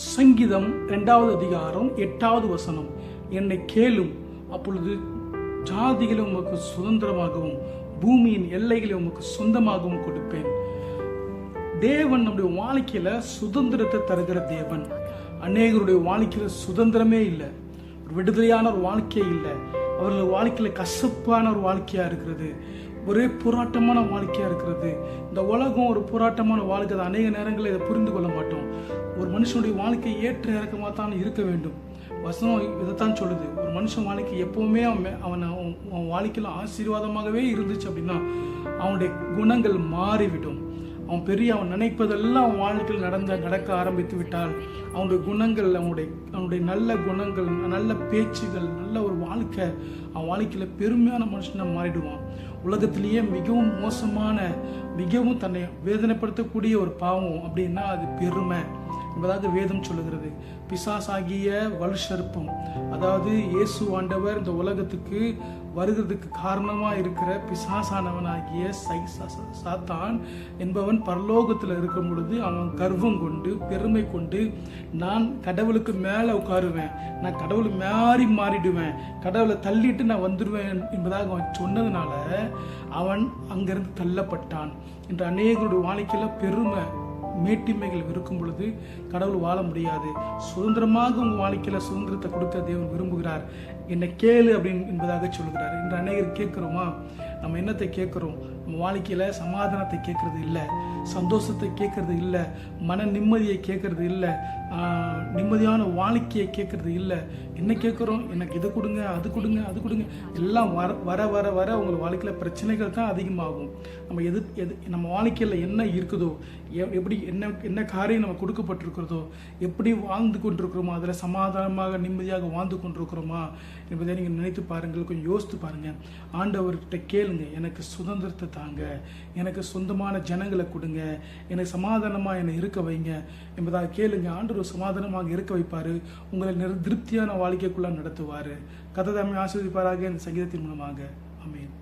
சங்கீதம் ரெண்டாவது அதிகாரம் எட்டாவது வசனம். என்னை கேளும் அப்பொழுது ஜாதிகளை உமக்கு சுதந்திரமாகவும் பூமியின் எல்லைகளை உமக்கு சொந்தமாகவும் கொடுப்பேன். தேவன் நம்முடைய வாழ்க்கையில சுதந்திரத்தை தருகிற தேவன். அநேகருடைய வாழ்க்கையில சுதந்திரமே இல்லை. ஒரு விடுதலையான ஒரு வாழ்க்கை இல்லை. அவர்கள் வாழ்க்கையில கசப்பான ஒரு வாழ்க்கையா இருக்கிறது. ஒரே போராட்டமான வாழ்க்கையாக இருக்கிறது. இந்த உலகம் ஒரு போராட்டமான வாழ்க்கை தான். அநேக நேரங்களில் இதை புரிந்து கொள்ள மாட்டோம். ஒரு மனுஷனுடைய வாழ்க்கை ஏற்ற இறக்கமாக தான் இருக்க வேண்டும். வசனம் இதைத்தான் சொல்லுது. ஒரு மனுஷன் வாழ்க்கை எப்போவுமே அவன் அவனை அவன் அவன் அவன் வாழ்க்கையில் ஆசீர்வாதமாகவே இருந்துச்சு அப்படின்னா அவனுடைய குணங்கள் மாறிவிடும். அவன் பெரிய அவன் நினைப்பதெல்லாம் அவன் வாழ்க்கையில் நடந்த நடக்க ஆரம்பித்து விட்டால் அவனுடைய குணங்கள் அவனுடைய அவனுடைய நல்ல குணங்கள் நல்ல பேச்சுகள் நல்ல ஒரு வாழ்க்கை அவன் வாழ்க்கையில் பெருமையான மனுஷனாக மாறிடுவான். உலகத்திலேயே மிகவும் மோசமான மிகவும் தன்னை வேதனைப்படுத்தக்கூடிய ஒரு பாவம் அப்படின்னா அது பெருமை. என்பதாக வேதம் சொல்லுகிறது. பிசாசாகிய வலுசர்ப்பம் அதாவது இயேசு ஆண்டவர் இந்த உலகத்துக்கு வருகிறதுக்கு காரணமாக இருக்கிற பிசாசானவனாகிய சை- சா- சாத்தான் என்பவன் பரலோகத்தில் இருக்கும் பொழுது அவன் கர்வம் கொண்டு பெருமை கொண்டு நான் கடவுளுக்கு மேலே உட்காருவேன் நான் கடவுள் மாறி மாறிடுவேன் கடவுளை தள்ளிட்டு நான் வந்துடுவேன் என்பதாக அவன் சொன்னதுனால அவன் அங்கிருந்து தள்ளப்பட்டான் என்று அநேகருடைய வாழ்க்கையில் பெருமை மேட்டிமைகள் இருக்கும் பொழுது கடவுள் வாழ முடியாது. சுதந்திரமாக உங்கள் வாழ்க்கையில் சுதந்திரத்தை கொடுக்க தேவன் விரும்புகிறார். என்னை கேளு அப்படின்னு என்பதாக சொல்லுகிறார். இன்று அநேகர் கேட்குறோமா? நம்ம என்னத்தை கேட்குறோம்? வாழ்க்கையில் சமாதானத்தை கேட்கறது இல்லை சந்தோஷத்தை கேட்கறது இல்லை மன நிம்மதியை கேட்கறது இல்லை நிம்மதியான வாழ்க்கையை கேட்கறது இல்லை. என்ன கேட்குறோம்? எனக்கு இதை கொடுங்க அது கொடுங்க அது கொடுங்க. எல்லாம் வர வர வர வர உங்கள் வாழ்க்கையில் பிரச்சனைகள் தான் அதிகமாகும். நம்ம எது எது நம்ம வாழ்க்கையில் என்ன இருக்குதோ எப்படி என்ன என்ன காரியம் நம்ம கொடுக்கப்பட்டிருக்கிறதோ எப்படி வாழ்ந்து கொண்டிருக்கிறோமோ அதில் சமாதானமாக நிம்மதியாக வாழ்ந்து கொண்டிருக்கிறோமா என்பதை நீங்கள் நினைத்து பாருங்கள் கொஞ்சம் யோசித்து பாருங்கள் ஆண்டவர்கிட்ட கேளுங்க எனக்கு சுதந்திரத்தை தாங்க எனக்கு சொந்தமான ஜனங்களை கொடுங்க. எனக்கு சமாதானமாக என்னை இருக்க வைங்க. என்பதாக கேளுங்க. ஆண்டவர் சமாதானமாக இருக்க வைப்பார். உங்களை நிற திருப்தியான வாழ்க்கைக்குள்ள நடத்துவார். கதை தாமே ஆஸ்வதிப்பாராக இந்த சங்கீதத்தின் மூலமாக. ஆமென்.